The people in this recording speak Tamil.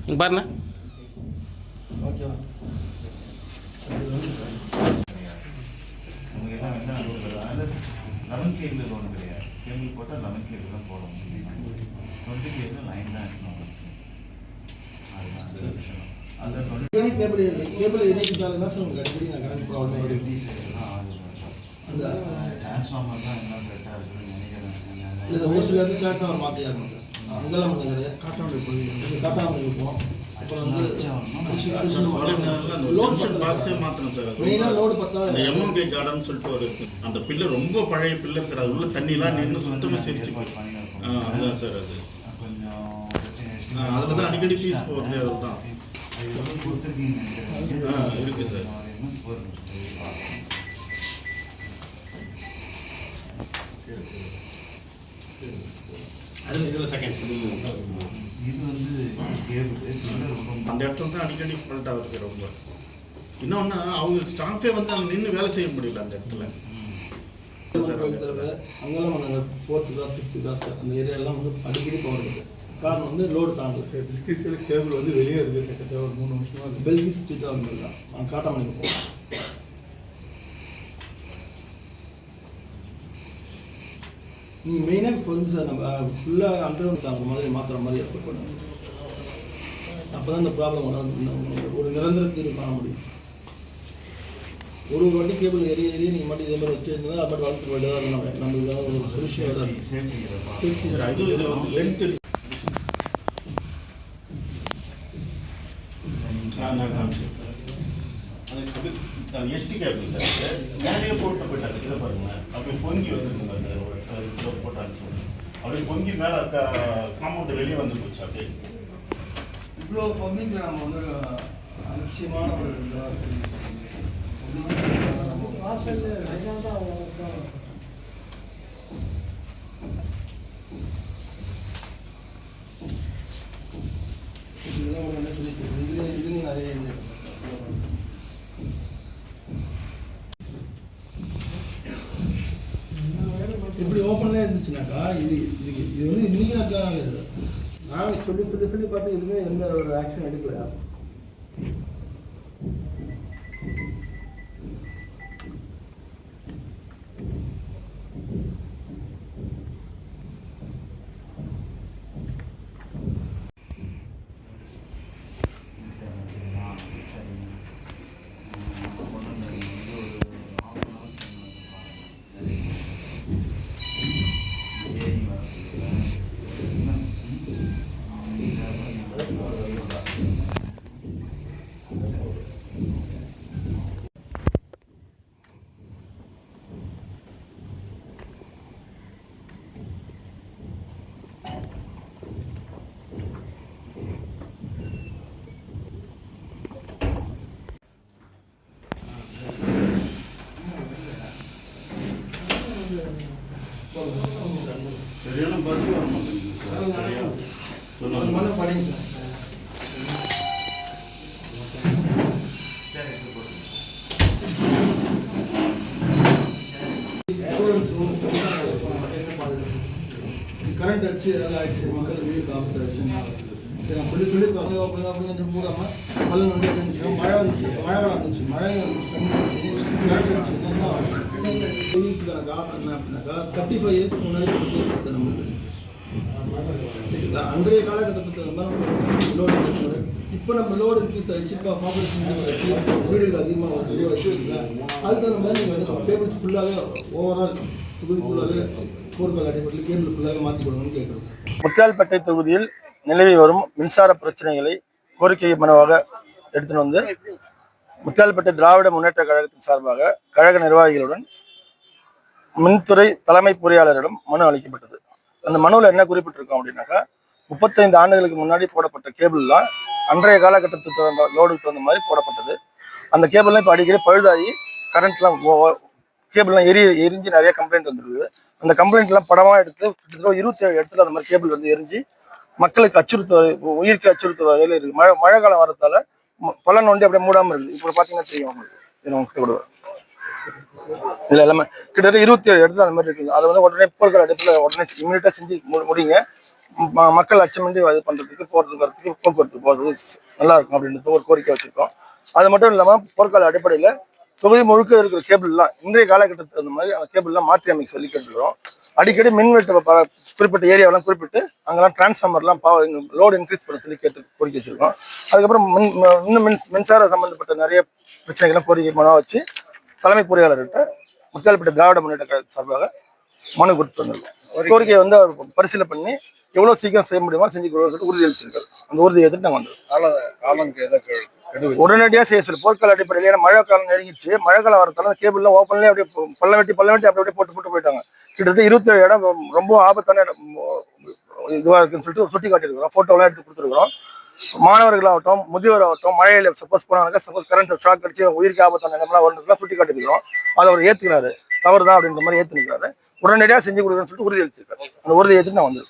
இங்க பாருண்ணா நமக்கு எல்லாம் என்ன அது லெவன் கேபிள் ஒன்று கிடையாது. கேபிள் போட்டால் லெவன் கேபிள் தான் போட முடியும் டுவெண்ட்டி கேபிள் லைன் தான் இருக்கணும் அதுதான் அந்த விஷயம். அந்த டுவெண்ட்டி கேபிள் கேபிள் இணைக்கிறதால தான் சார் உங்களுக்கு அடிக்கடி நான் கரண்ட் ப்ராப்ளம் வருது அந்த டிரான்ஸ்ஃபார்மர் தான் என்ன கரெக்டாக இருக்குதுன்னு இது ஒரு நினைக்கிறேன் சில இடத்துல டிரான்ஸ்ஃபார்மர் மாற்றி ஆகணும் சார் அங்கெல்லாம் பண்ணுங்க காட்டாமல் போய் காட்டாமல் இருப்போம். அப்புறம் வந்து லோட் பாக்ஸே மாத்தணும் சார். மெயினாக லோடு பார்த்தா அந்த எம்எம்பி கார்டன் சொல்லிட்டு ஒரு அந்த பில்லர் ரொம்ப பழைய பில்லர் சார். அது உள்ள தண்ணிலாம் நின்று சுத்தமா சிரிச்சு அதுதான் சார் அது. அதுல தான் அடிக்கடி ஃபீஸ் போகுது அதுதான். இருக்கு சார். அது என்ன போகுதுன்னு சொல்லி பார்க்கணும். அது இதில் செகண்ட் இது வந்து அந்த இடத்துல தான் அடிக்கடி ஃபால்ட் ஆகுது ரொம்ப. இன்னொன்று அவங்க ஸ்டாஃபே வந்து அங்கே நின்று வேலை செய்ய முடியல அந்த இடத்துல. சார் அந்த இடத்துல. அங்கெல்லாம் பண்ணுங்க ஃபோர்த்து கிளாஸ் ஃபிஃப்த்து கிளாஸ் அந்த ஏரியாலாம் வந்து அடிக்கடி பவர் இருக்குது காரணம் வந்து லோடு தாங்கல எலக்ட்ரிசிட்டி கேபிள் வந்து வெளியே இருக்கு. கிட்டத்தட்ட ஒரு மூணு வருஷமா இருக்கு. பெல்கி ஸ்ட்ரீட் அவங்க காட்டாமணிக்கு போவோம் நீங்கள் மெயினாக இப்போ வந்து சார் நம்ம ஃபுல்லாக அண்டர் தாங்க மாதிரி மாற்றுற மாதிரி எஃபர்ட் பண்ணுங்க அப்போ தான் இந்த ப்ராப்ளம் வராது ஒரு நிரந்தர தீர்வு காண முடியும் ஒரு ஒரு வாட்டி கேபிள் ஏறி ஏறி நீங்கள் மட்டும் இதே மாதிரி வச்சுட்டு இருந்தால் அப்படி வளர்த்து தான் நம்ம நம்மளுக்கு ஒரு சொல்யூஷன் தான் Safety. சார் அது லென்த் எஸ்டி கேபிள் சார். மேலேயே போட்டு போயிட்டாங்க இதை பாருங்க அப்படியே பொங்கி வந்துருக்குங்க அந்த ஒரு சில அப்படியே பொங்கி மேலே காம்பவுண்ட் வெளியே வந்து போச்சு அப்படியே. இவ்வளோ பொங்கிங்க நம்ம வந்து அலட்சியமான ஒரு இதாக இருக்குது வாசல்ல தான் இதெல்லாம் ஒரு என்ன சொல்லி இதுல இதுலயும் நிறைய இது இப்படி ஓப்பன்ல இருந்துச்சுனாக்கா இது இது இது வந்து இன்னைக்கு நான் நானும் நான் சொல்லி சொல்லி சொல்லி பார்த்து எதுவுமே எந்த ஒரு ஆக்ஷன் எடுக்கல கரண்ட் அடிச்சு ஏதாவது ஆயிடுச்சு மக்கள் வீடு காப்பத்து ஆயிடுச்சு சொல்லி சொல்லி பார்க்க அப்படி அப்படி வந்து மூடாம பள்ளம் வந்து இருந்துச்சு மழை வந்துச்சு மழை காலம் வந்துச்சு. மழை வந்துச்சு கரண்ட் அடிச்சு தேர்ட்டி ஃபைவ் இயர்ஸ்க்கு முன்னாடி நம்மளுக்கு. அன்றைய காலகட்டத்தில் தகுந்த இப்போ நம்ம லோடு இன்க்ரீஸ் ஆகிடுச்சு இப்போ பாப்புலேஷன் வச்சு வீடுகள் அதிகமாக வந்து வச்சுருக்கீங்களா அதுக்கு தகுந்த மாதிரி நீங்கள் வந்து டேபிள்ஸ் ஃபுல்லாகவே ஓவரால் தொகுதி ஃபுல்லாகவே போர்க்கால் அடிப்படையில் கேபிள் ஃபுல்லாகவே மாற்றி கொடுங்கன்னு கேட்குறோம். முத்தியால்பேட்டை தொகுதியில் நிலவி வரும் மின்சார பிரச்சனைகளை கோரிக்கை மனுவாக எடுத்துன்னு வந்து முத்தியால்பேட்டை திராவிட முன்னேற்ற கழகத்தின் சார்பாக கழக நிர்வாகிகளுடன் மின்துறை தலைமை பொறியாளரிடம் மனு அளிக்கப்பட்டது. அந்த மனுவில் என்ன குறிப்பிட்டிருக்கோம் அப்படின்னாக்கா முப்பத்தைந்து ஆண்டுகளுக்கு முன்னாடி போடப்பட்ட கேபிள்லாம் அன்றைய காலகட்டத்துக்கு தகுந்த லோடுக்கு தகுந்த மாதிரி போடப்பட்டது. அந்த கேபிள்லாம் இப்போ அடிக்கடி பழுதாகி கரண்ட்லாம் கேபிள்லாம் எரி எரிஞ்சு நிறைய கம்ப்ளைண்ட் வந்துருக்குது. அந்த கம்ப்ளைண்ட்லாம் படமாக எடுத்து கிட்டத்தட்ட இருபத்தி ஏழு இடத்துல அந்த மாதிரி கேபிள் வந்து எரிஞ்சு மக்களுக்கு அச்சுறுத்த உயிருக்கு அச்சுறுத்த வகையில் இருக்குது. மழை மழை காலம் வரதால பல நோண்டி அப்படியே மூடாமல் இருக்குது. இப்போ பார்த்தீங்கன்னா தெரியும் உங்களுக்கு. இது உங்களுக்கு விடுவேன் இதில் எல்லாமே கிட்டத்தட்ட இருபத்தி ஏழு இடத்துல அந்த மாதிரி இருக்குது. அதை வந்து உடனே போர்க்கால இடத்துல உடனே இமீடியட்டாக செஞ்சு முடிங்க. மக்கள் அச்சமின்றி இது பண்ணுறதுக்கு போகிறதுக்கு வரத்துக்கு போக்குவரத்து போகிறது நல்லா இருக்கும் அப்படின்றது ஒரு கோரிக்கை வச்சுருக்கோம். அது மட்டும் இல்லாமல் போர்க்கால அடிப்படையில் தொகுதி முழுக்க இருக்கிற கேபிள்லாம் இன்றைய காலகட்டத்துக்கு அந்த மாதிரி அந்த கேபிள்லாம் மாற்றி அமைக்க சொல்லி கேட்டுக்கிறோம். அடிக்கடி மின்வெட்டு ப- குறிப்பிட்ட ஏரியாவெல்லாம் குறிப்பிட்டு அங்கெல்லாம் டிரான்ஸ்ஃபார்மர்லாம் பா லோடு இன்க்ரீஸ் பண்ண சொல்லி கேட்டு கோரிக்கை வச்சுருக்கோம். அதுக்கப்புறம் மின் இன்னும் மின் மின்சார சம்மந்தப்பட்ட நிறைய பிரச்சனைகள்லாம் கோரிக்கை மனு வச்சு தலைமை பொறியாளர்கிட்ட முத்தால்பேட்டை திராவிட முன்னேற்ற கழக சார்பாக மனு கொடுத்து வந்திருக்கோம் கோரிக்கையை வந்து அவர் பரிசீலனை பண்ணி எவ்வளவு சீக்கிரம் செய்ய முடியுமோ செஞ்சு கொடுக்க உறுதி அளிச்சிருக்காரு. அந்த உறுதியை எதிர்த்து நாங்கள் வந்தோம் உடனடியாக செய்ய சொல்லி. போர்க்கால அடிப்படையில் ஏன்னா மழை காலம் நெருங்கிடுச்சு. மழை காலம் வரத்தால கேபிள்லாம் ஓப்பன்லேயே அப்படியே ப- பள்ளம் வெட்டி பள்ளம் வெட்டி அப்படி அப்படியே போட்டு போட்டு போயிட்டாங்க. கிட்டத்தட்ட இருபத்தேழு இடம் ரொம்ப- ஆபத்தான இடம். இதுவாக இருக்குன்னு சொல்லிட்டு சுட்டி காட்டியிருக்கிறோம். ஃபோட்டோலாம் எடுத்து கொடுத்துருக்குறோம். மாணவர்களாகட்டும் முதியோர் ஆகட்டும் மழையில சப்போஸ் போனாங்க சப்போஸ் கரண்ட் ஷாக் அடிச்சு உயிருக்கு ஆபத்தான இடம்லாம் வரணும்லாம் சுட்டி காட்டியிருக்கிறோம். அதை அவர் ஏற்றுக்கிறாரு தவறு தான் அப்படின்ற மாதிரி ஏற்றுக்கிறாரு உடனடியாக செஞ்சு கொடுக்குறேன்னு சொல்லிட்டு உறுதி அளிச்சிருக்காரு. அந்த உறுதியை ஏற்றுட்டு நான் வந்து